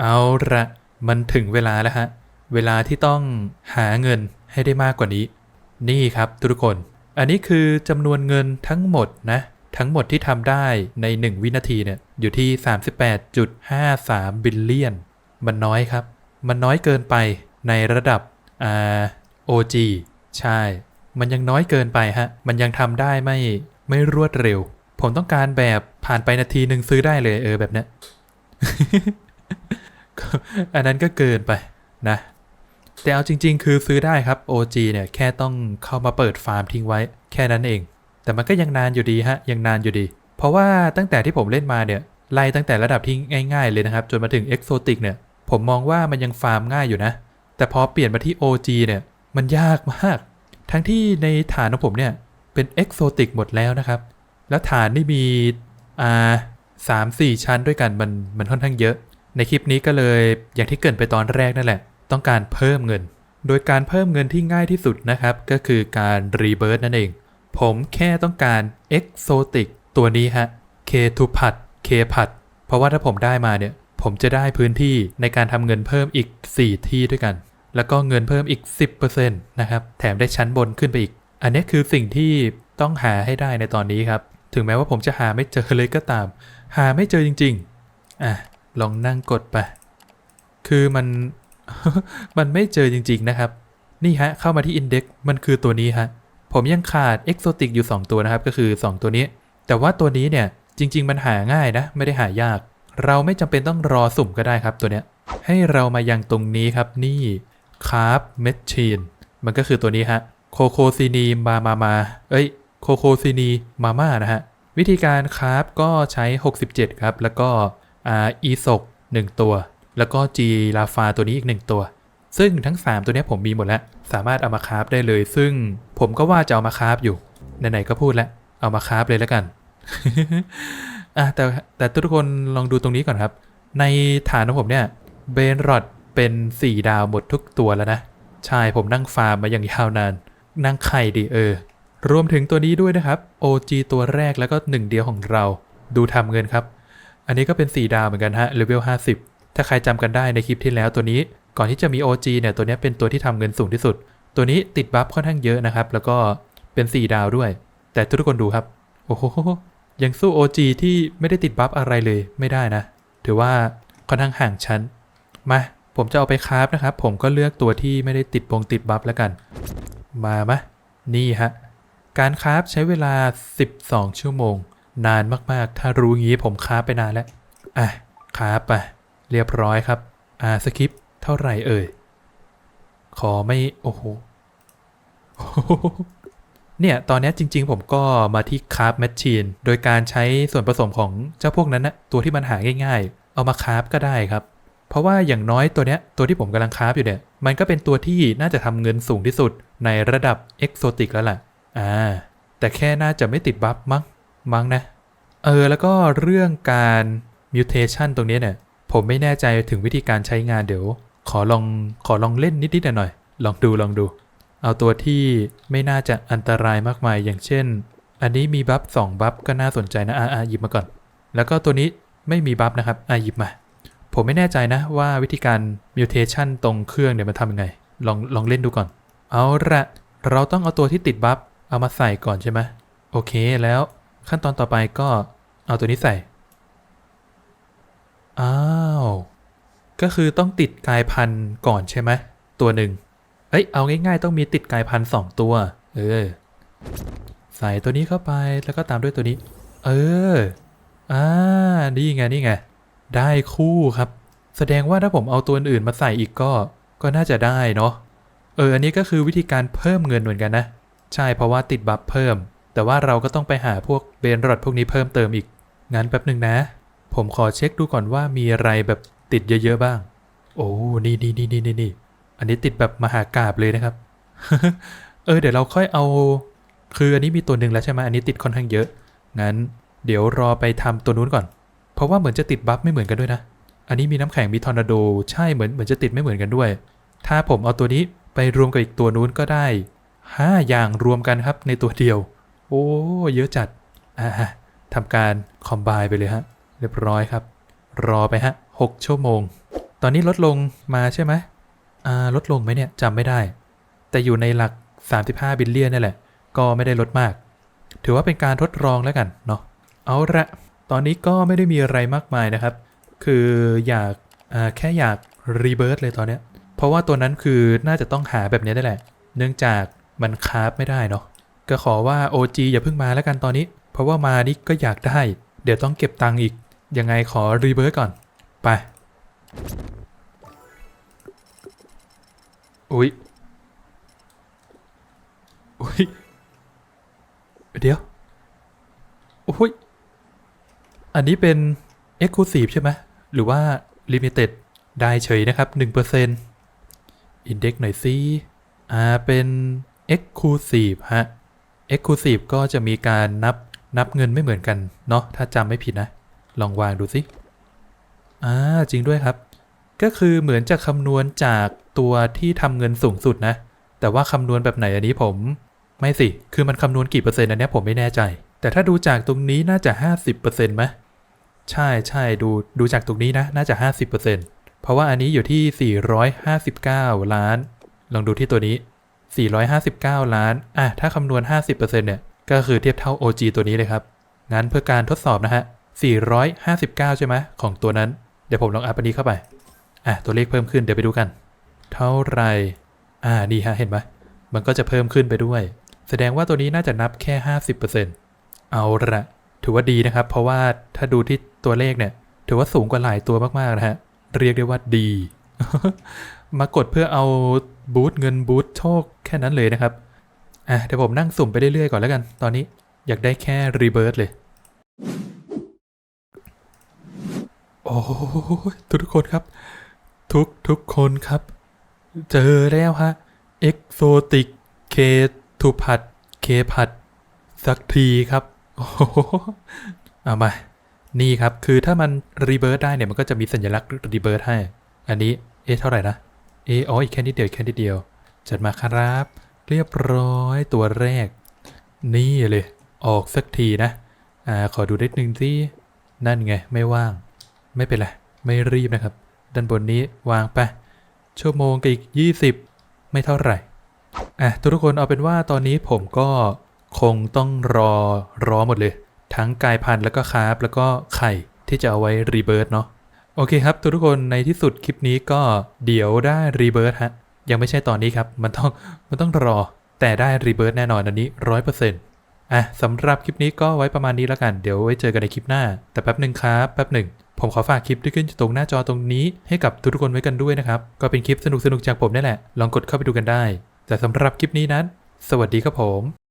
เอาละมันถึงเวลาแล้วฮะ เวลาที่ต้องหาเงินให้ได้มากกว่านี้ นี่ครับทุกคน อันนี้คือจำนวนเงินทั้งหมดนะ ทั้งหมดที่ทำได้ใน 1 วินาทีเนี่ยอยู่ที่ 38.53 บิลเลียน มันน้อยครับ มันน้อยเกินไปในระดับอ่า OG ใช่ มันยังน้อยเกินไปฮะ มันยังทำได้ไม่ไม่รวดเร็ว ผมต้องการแบบผ่านไปนาทีหนึ่งซื้อได้เลยเออแบบเนี้ย อันนั้นก็เกินไปนะ แต่เอาจริง ๆ คือซื้อได้ครับ OG เนี่ยแค่ต้องเข้ามาเปิดฟาร์มทิ้งไว้แค่นั้นเอง แต่มันก็ยังนานอยู่ดีฮะยังนานอยู่ดี เพราะว่าตั้งแต่ที่ผมเล่นมาเนี่ยไล่ตั้งแต่ระดับที่ง่าย ๆ เลยนะครับ จนมาถึง Exotic เนี่ย ผมมองว่ามันยังฟาร์มง่ายอยู่นะ แต่พอเปลี่ยนมาที่ OG เนี่ย มันยากมาก ทั้งที่ในฐานของผมเนี่ย เป็น Exotic หมดแล้วนะครับ แล้วฐานนี่มีอ่าสามสี่ชั้นด้วยกันมันมันค่อนข้างเยอะ ในคลิปนี้ก็เลยอย่างที่เกินไปตอนแรกนั่นแหละ ต้องการเพิ่มเงิน โดยการเพิ่มเงินที่ง่ายที่สุดนะครับ ก็คือการรีเบิร์ตนั่นเอง ผมแค่ต้องการ Exotic ตัวนี้ฮะ K 2พัด K พัดเพราะว่าถ้าผมได้มาเนี่ย ผมจะได้พื้นที่ในการทำเงินเพิ่มอีก 4 ที่ด้วยกัน แล้วก็เงินเพิ่มอีก 10%นะครับแถมได้ชั้นบนขึ้นไปอีก อันนี้คือสิ่งที่ต้องหาให้ได้ในตอนนี้ครับ ถึงแม้ว่าผมจะหาไม่เจอเลยก็ตาม หาไม่เจอจริง ๆ อะ ลองนั่งกดไป คือมัน มันไม่เจอจริง ๆ นะครับ นี่ฮะ เข้ามาที่ Index มันคือตัวนี้ฮะ ผมยังขาด Exotic อยู่ 2 ตัวนะครับ ก็คือ 2 ตัวนี้ แต่ว่าตัวนี้เนี่ย จริง ๆ มันหาง่ายนะ ไม่ได้หายาก เราไม่จำเป็นต้องรอสุ่มก็ได้ครับตัวเนี้ย ให้เรามายังตรงนี้ครับ นี่คาร์บเมชชีนมันก็คือตัวนี้ฮะโคโคซีนีมามามา เอ้ย โคโคซีนีมาม่านะฮะ วิธีการคาร์บก็ใช้ 67 ครับ แล้วก็ อ่าอีซก1ตัว แล้วก็จีลาฟาตัวนี้อีก 1 ตัว ซึ่งทั้ง 3 ตัวนี้ผมมีหมดแล้ว สามารถเอามาคราฟได้เลย ซึ่งผมก็ว่าจะเอามาคราฟอยู่ ไหนๆก็พูดแล้ว เอามาคราฟเลยแล้วกันอะแต่แต่ทุกคนลองดูตรงนี้ก่อนครับ ในฐานของผมเนี่ยเบนรอดเป็น 4 ดาวหมดทุกตัวแล้วนะ ใช่ผมนั่งฟาร์มมาอย่างยาวนาน นั่งไข่ดิเออ รวมถึงตัวนี้ด้วยนะครับ OG ตัวแรกแล้วก็หนึ่งเดียวของเรา ดูทำเงินครับ อันนี้ก็เป็น 4 ดาวเหมือนกันฮะเลเวล50 ถ้าใครจำกันได้ในคลิปที่แล้วตัวนี้ ก่อนที่จะมี OG เนี่ยตัวนี้เป็นตัวที่ทำเงินสูงที่สุด ตัวนี้ติดบัฟค่อนข้างเยอะนะครับ แล้วก็เป็น 4 ดาวด้วย แต่ทุกคนดูครับ โอ้โหยังสู้ OG ที่ไม่ได้ติดบัฟอะไรเลยไม่ได้นะ ถือว่าค่อนข้างห่างชั้น มาผมจะเอาไปคราฟนะครับ ผมก็เลือกตัวที่ไม่ได้ติดบงติดบัฟแล้วกัน มามะนี่ฮะ การคราฟใช้เวลา 12 ชั่วโมง นานมากๆ ถ้ารู้งี้ผมคราไปนานแล้ว อะคราไปเรียบร้อยครับ อ่าสคริปเท่าไหร่เอ่ย ขอไม่ โอ้โห เนี่ยตอนนี้จริง ๆ ผมก็มาที่คราฟแมชชีนโดยการใช้ส่วนผสมของเจ้าพวกนั้นนะตัวที่มันหาง่าย ๆ เอามาคราฟก็ได้ครับ เพราะว่าอย่างน้อยตัวเนี้ยตัวที่ผมกำลังคราฟอยู่เนี่ย มันก็เป็นตัวที่น่าจะทำเงินสูงที่สุดในระดับเอกโซติกแล้วล่ะ อ่า แต่แค่น่าจะไม่ติดบัฟมั้ง มั้งนะ เออ แล้วก็เรื่องการมิวเทชันตรงนี้เนี่ย ผมไม่แน่ใจถึงวิธีการใช้งานเดี๋ยว ขอลองขอลองเล่นนิดๆหน่อยๆลองดูลองดู เอาตัวที่ไม่น่าจะอันตรายมากมายอย่างเช่น อันนี้มีบัฟ2บัฟก็น่าสนใจนะอ่าอ่าหยิบมาก่อน แล้วก็ตัวนี้ไม่มีบัฟนะครับอ่าหยิบมา ผมไม่แน่ใจนะว่าวิธีการมิวเทชันตรงเครื่องเนี่ยมันทำยังไง ลองลองเล่นดูก่อน เอาละเราต้องเอาตัวที่ติดบัฟเอามาใส่ก่อนใช่ไหมโอเคแล้ว ขั้นตอนต่อไปก็เอาตัวนี้ใส่ อ้าว ก็คือต้องติดกายพันธุ์ก่อนใช่ไหม ตัวหนึ่ง เอ้ย เอาง่ายๆ ต้องมีติดกายพันธุ์สองตัว เออ ใส่ตัวนี้เข้าไป แล้วก็ตามด้วยตัวนี้ เออ อ่า นี่ไง นี่ไง ได้คู่ครับ แสดงว่าถ้าผมเอาตัวอื่นมาใส่อีกก็ ก็น่าจะได้เนาะ เออ อันนี้ก็คือวิธีการเพิ่มเงินเหมือนกันนะ ใช่ เพราะว่าติดบัฟเพิ่ม แต่ว่าเราก็ต้องไปหาพวกเบนรอดพวกนี้เพิ่มเติมอีก งั้นแป๊บหนึ่งนะ ผมขอเช็คดูก่อนว่ามีอะไรแบบติดเยอะๆบ้าง โอ้ นี่นี่นี่นี่นี่นี่อันนี้ติดแบบมหากราบเลยนะครับ เออ เดี๋ยวเราค่อยเอา คืออันนี้มีตัวหนึ่งแล้วใช่ไหมอันนี้ติดค่อนข้างเยอะ งั้น เดี๋ยวรอไปทำตัวนู้นก่อน เพราะว่าเหมือนจะติดบัฟไม่เหมือนกันด้วยนะ อันนี้มีน้ำแข็ง มีทอร์นาโด ใช่ เหมือนเหมือนจะติดไม่เหมือนกันด้วย ถ้าผมเอาตัวนี้ไปรวมกับอีกตัวนู้นก็ได้ห้าอย่างรวมกันครับในตัวเดียว โอ้ เยอะจัด อ่าทำการคอมไบไปเลยฮะ เรียบร้อยครับ รอไปฮะหกชั่วโมง ตอนนี้ลดลงมาใช่ไหมอ่า ลดลงไหมเนี่ยจำไม่ได้ แต่อยู่ในหลัก 35 บิลเลียนนี่แหละ ก็ไม่ได้ลดมาก ถือว่าเป็นการทดลองแล้วกันเนาะ เอาละตอนนี้ก็ไม่ได้มีอะไรมากมายนะครับ คืออยากาแค่อยากรีเบิร์ตเลยตอนเนี้ย เพราะว่าตัวนั้นคือน่าจะต้องหาแบบนี้ได้แหละ เนื่องจากมันคราฟไม่ได้เนาะ ก็ขอว่า OG อย่าเพิ่งมาแล้วกันตอนนี้ เพราะว่ามานี่ก็อยากได้ เดี๋ยวต้องเก็บตังค์อีก ยังไงขอรีเบิร์ก่อน ไป อุ๊ย อุ๊ย เดี๋ยว อุ๊ย อันนี้เป็น Exclusive ใช่ไหม หรือว่า Limited ได้เฉยนะครับ 1% Index หน่อยสิอ่า เป็น Exclusive ฮะ Exclusive ก็จะมีการนับนับเงินไม่เหมือนกันเนาะถ้าจำไม่ผิดนะ ลองวางดูสิอ่าจริงด้วยครับ ก็คือเหมือนจะคำนวณจากตัวที่ทำเงินสูงสุดนะ แต่ว่าคำนวณแบบไหนอันนี้ผม ไม่สิ คือมันคำนวณกี่เปอร์เซ็นต์อันเนี้ยผมไม่แน่ใจ แต่ถ้าดูจากตรงนี้น่าจะ 50%ไหมใช่ใช่ดูดูจากตรงนี้นะ น่าจะ 50%เพราะว่าอันนี้อยู่ที่ 459 ล้าน ลองดูที่ตัวนี้ 459 ล้าน อะ ถ้าคำนวณ 50%เนี่ย ก็คือเทียบเท่า OG ตัวนี้เลยครับ งั้นเพื่อการทดสอบนะฮะ 459 ใช่ไหมของตัวนั้น เดี๋ยวผมลองอัพอันนี้เข้าไป อะ ตัวเลขเพิ่มขึ้น เดี๋ยวไปดูกัน เท่าไร อ่า นี่ฮะ เห็นไหมมันก็จะเพิ่มขึ้นไปด้วย แสดงว่าตัวนี้น่าจะนับแค่ 50%เอาละถือว่าดีนะครับ เพราะว่าถ้าดูที่ตัวเลขเนี่ย ถือว่าสูงกว่าหลายตัวมากๆนะฮะ เรียกได้ว่าดี มากดเพื่อเอา บูตเงินบูตโชคแค่นั้นเลยนะครับ อะเดี๋ยวผมนั่งสุ่มไปเรื่อยๆก่อนแล้วกัน ตอนนี้อยากได้แค่รีเบิร์ตเลย โอ้ทุกทุกคนครับ ทุกทุกคนครับ เจอแล้วฮะเอ็กโซติกเคทูพัดเคพัดสักทีครับโอ้โหเอามา นี่ครับ คือถ้ามันรีเบิร์ตได้เนี่ย มันก็จะมีสัญลักษณ์รีเบิร์ตให้ อันนี้ เอ๊ะ เท่าไหร่นะ เออ๋ออีกแค่นิดเดียวอีกแค่นิดเดียว จัดมาครับ เรียบร้อยตัวแรก นี่เลย ออกสักทีนะ อ่า ขอดูนิดนึงที่นั่นไง ไม่ว่าง ไม่เป็นไร ไม่รีบนะครับ ด้านบนนี้วางไป ชั่วโมงกับอีก 20 ไม่เท่าไหร่ อะ ทุกคนเอาเป็นว่าตอนนี้ผมก็คงต้องรอรอหมดเลย ทั้งกายพันธุ์แล้วก็คาร์บแล้วก็ไข่ที่จะเอาไว้รีเบิร์ตเนาะ โอเคครับทุกคนในที่สุดคลิปนี้ก็เดี๋ยวได้รีเบิร์ฮะ ยังไม่ใช่ตอนนี้ครับ มันต้องมันต้องรอ แต่ได้รีเบิร์แน่นอนอันนี้ร้อยเปอร์เซ็นต์อะสำหรับคลิปนี้ก็ไว้ประมาณนี้แล้วกัน เดี๋ยวไว้เจอกันในคลิปหน้า แต่แป๊บหนึ่งครับแป๊บหนึ่งผมขอฝากคลิปที่ขึ้นอยู่ตรงหน้าจอตรงนี้ให้กับทุกๆคนไว้กันด้วยนะครับ ก็เป็นคลิปสนุกๆจากผมนี่แหละ ลองกดเข้าไปดูกันได้ แต่สำหรับคลิปนี้นั้น สวัสดีครับผม